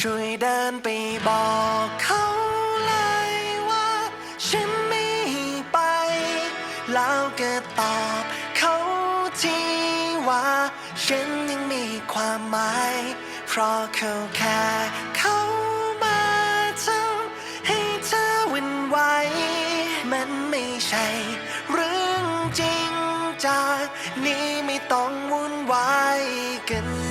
ช่วยเดินไปบอกเขาเลยว่า ฉันไม่ไป แล้วก็ตอบเขาทีว่า ฉันยังมีความหมาย เพราะเขาแค่เขามาทำให้เธอวินไหวมันไม่ใช่เรื่องจริงจากนี้ไม่ต้องวุ่นวายกัน